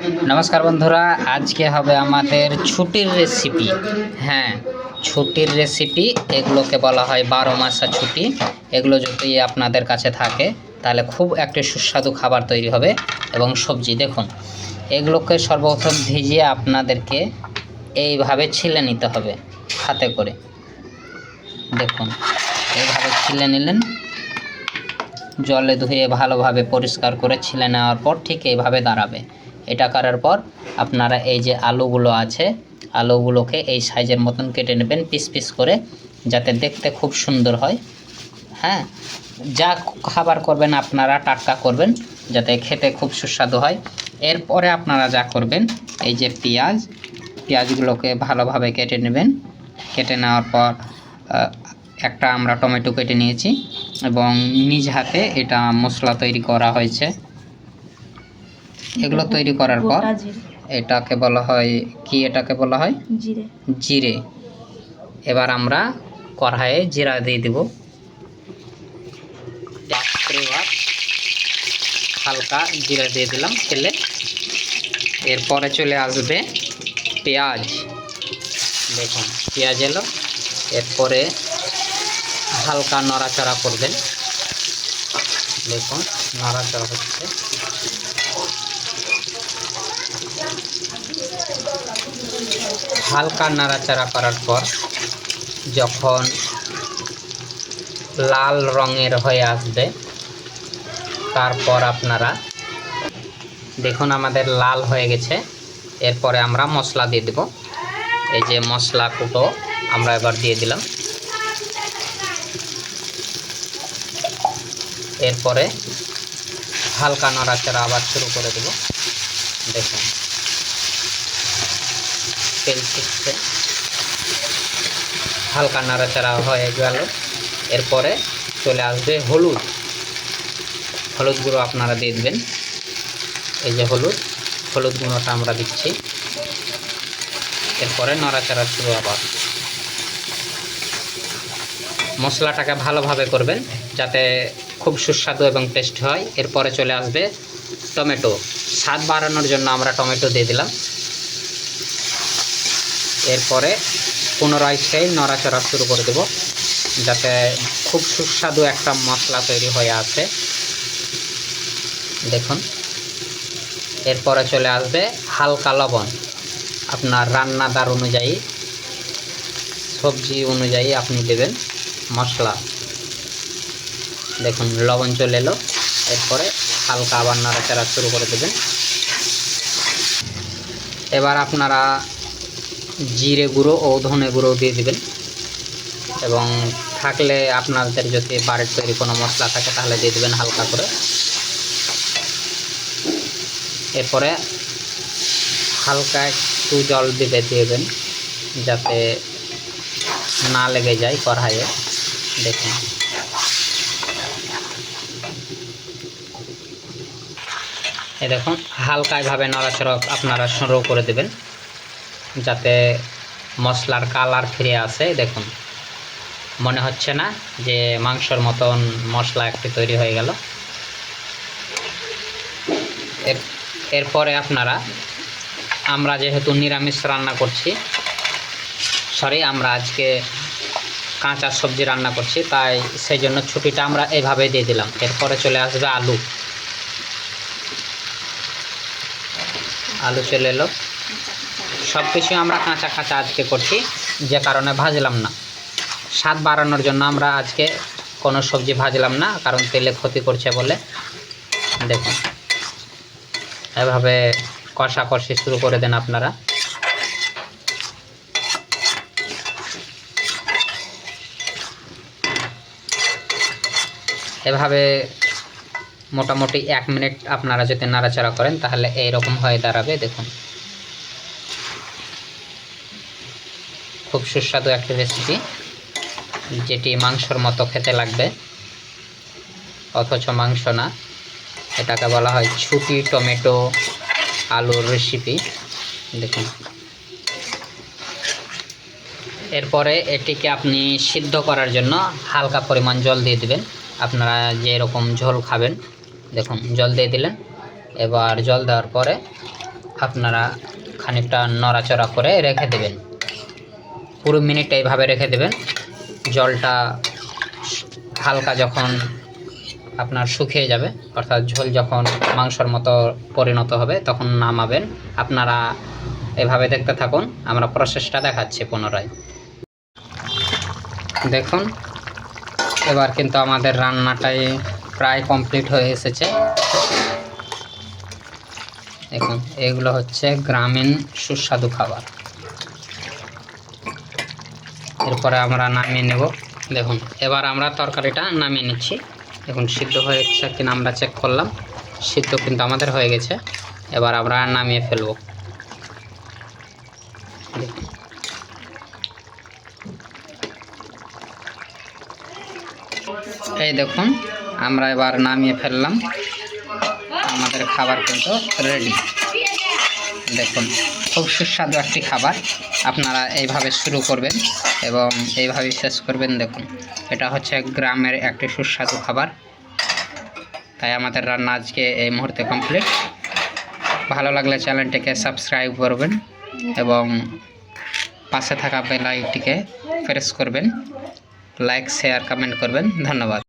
নমস্কার বন্ধুরা, আজকে হবে আমাদের ছুটির রেসিপি হ্যাঁ ছুটির রেসিপি এগুলোকে বলা হয় বারো মাসা ছুটি। এগুলো যদি আপনাদের কাছে থাকে, তাহলে খুব একটি সুস্বাদু খাবার তৈরি হবে এবং সবজি। দেখুন, এগুলোকে সর্বপ্রথম ভিজিয়ে আপনাদেরকে এইভাবে ছিলে নিতে হবে হাতে করে। দেখুন, এইভাবে ছিলে নিলেন। জলে ধুয়ে ভালোভাবে পরিষ্কার করে ছিলে নেওয়ার পর ঠিক এইভাবে দাঁড়াবে। এটা করার পর আপনারা এই যে আলুগুলো আছে, আলুগুলোকে এই সাইজের মতন কেটে নেবেন, পিস পিস করে, যাতে দেখতে খুব সুন্দর হয়। হ্যাঁ যা খাবার করবেন আপনারা টাটকা করবেন, যাতে খেতে খুব সুস্বাদু হয়। এরপরে আপনারা যা করবেন, এই যে পেঁয়াজ, পেঁয়াজগুলোকে ভালোভাবে কেটে নেবেন। কেটে নেওয়ার পর একটা আমরা টমেটো কেটে নিয়েছি, এবং নিজ হাতে এটা মশলা তৈরি করা হয়েছে। এগুলো তৈরি করার পর এটাকে বলা হয় কি এটাকে বলা হয়? জিরে। জিরে। এবার আমরা কড়াইয়ে জিরা দিয়ে দেব। হালকা জিরা দিয়ে দিলাম তেলে। এরপরে চলে আসবে পেঁয়াজ। দেখুন পেঁয়াজ এলো। এরপরে হালকা নড়াচড়া করবেন। দেখুন নড়াচড়া হচ্ছে। হালকা নাড়াচাড়া করার পর যখন লাল রঙের হয়ে আসবে, তারপর আপনারা দেখুন আমাদের লাল হয়ে গেছে। এরপরে আমরা মশলা দিয়ে দেব। এই যে মশলা কুটো আমরা এবার দিয়ে দিলাম। এরপরে হালকা নাড়াচাড়া আবার শুরু করে দেব। দেখুন। শিখছে হালকা নাড়াচাড়া হয়ে গেল। এরপরে চলে আসবে হলুদ। হলুদ গুঁড়ো আপনারা দিয়ে দেবেন। এই যে হলুদ হলুদ গুঁড়োটা আমরা দিচ্ছি। এরপরে নড়াচাড়া শুরু আবার। মশলাটাকে ভালোভাবে করবেন যাতে খুব সুস্বাদু এবং টেস্ট হয়। এরপরে চলে আসবে টমেটো। স্বাদ বাড়ানোর জন্য আমরা টমেটো দিয়ে দিলাম। এরপরে পুনরায় সেই নড়াচড়া শুরু করে দেব, যাতে খুব সুস্বাদু একটা মশলা তৈরি হয়ে আছে। দেখুন, এরপরে চলে আসবে হালকা লবণ। আপনার রান্নাদার অনুযায়ী, সবজি অনুযায়ী আপনি দেবেন মশলা। দেখুন, লবণ চলে এলো। এরপরে হালকা আবার নাড়াচাড়া শুরু করে দেবেন। এবার আপনারা জিরে গুঁড়ো ও ধনে গুঁড়ো দিয়ে দিবেন। এবং থাকলে আপনাদের যদি বাড়ির তৈরি কোনো মশলা থাকে তাহলে দিয়ে দেবেন হালকা করে। এরপরে হালকা একটু জল দিবে দেবেন যাতে না লেগে যায় কড়াইয়ে। দেখুন। এ দেখুন হালকাভাবে নড়াচড়া আপনারা শুরু করে দেবেন। যাতে মশলার কালার ফিরে আসে, দেখুন। মনে হচ্ছে না যে মাংসর মতন মশলা একটি তৈরি হয়ে গেল। এর এরপরে আপনারা, আমরা যেহেতু নিরামিষ রান্না করছি সরি আমরা আজকে কাঁচা সবজি রান্না করছি, তাই সেই জন্য ছুটিটা আমরা এভাবে দিয়ে দিলাম। এরপরে চলে আসবে আলু। আলু চলে এলো। সব কিছু আমরা কাঁচা কাঁচা আজকে করছি, যে কারণে ভাজলাম না। স্বাদ বাড়ানোর জন্য আমরা আজকে কোনো সবজি ভাজলাম না, কারণ তেলে ক্ষতি করছে বলে। দেখুন, এভাবে কষা কষি শুরু করে দেন আপনারা। এভাবে মোটামুটি এক মিনিট আপনারা যদি নাড়াচাড়া করেন, তাহলে এইরকম হয়ে দাঁড়াবে, দেখুন। খুব সুস্বাদু একটা রেসিপি যেটি মাংসর মতো খেতে লাগবে। অথচ মাংস না, এটাকে বলা হয় ছুটি টমেটো আলুর রেসিপি দেখুন। এরপরে এটিকে আপনি সিদ্ধ করার জন্য হালকা পরিমাণ জল দিয়ে দিবেন। আপনারা যে এরকম ঝোল খাবেন, দেখুন, জল দিয়ে দিলেন। এবার জল দেওয়ার পরে আপনারা খানিকটা নড়াচড়া করে রেখে দেবেন। পুরো মিনিট এইভাবে রেখে দেবেন। জলটা হালকা যখন আপনার শুকিয়ে যাবে, অর্থাৎ ঝোল যখন মাংসর মতো পরিণত হবে, তখন নামাবেন। আপনারা এভাবে দেখতে থাকুন, আমরা প্রসেসটা দেখাচ্ছি পুনরায়। দেখুন, এবার কিন্তু আমাদের রান্নাটাই প্রায় কমপ্লিট হয়ে এসেছে। দেখুন, এগুলো হচ্ছে গ্রামীণ সুস্বাদু খাবার। এরপরে আমরা নামিয়ে নেব। দেখুন, এবার আমরা তরকারিটা নামিয়ে নিচ্ছি। দেখুন, সিদ্ধ হয়েছে কিনা আমরা চেক করলাম। সিদ্ধ কিন্তু আমাদের হয়ে গেছে। এবার আমরা নামিয়ে ফেলব। এই দেখুন, আমরা এবার নামিয়ে ফেললাম। আমাদের খাবার কিন্তু রেডি দেখুন, খুব সুস্বাদু একটি খাবার। আপনারা এইভাবে শুরু করবেন এবং এইভাবে শেষ করবেন, দেখুন। এটা হচ্ছে গ্রামের একটি সুস্বাদু খাবার। তাই আমাদের রান্না আজকে এই মুহূর্তে কমপ্লিট ভালো লাগলে চ্যানেলটিকে সাবস্ক্রাইব করবেন এবং পাশে থাকা বেল আইটিকে প্রেস করবেন। লাইক শেয়ার কমেন্ট করবেন। ধন্যবাদ।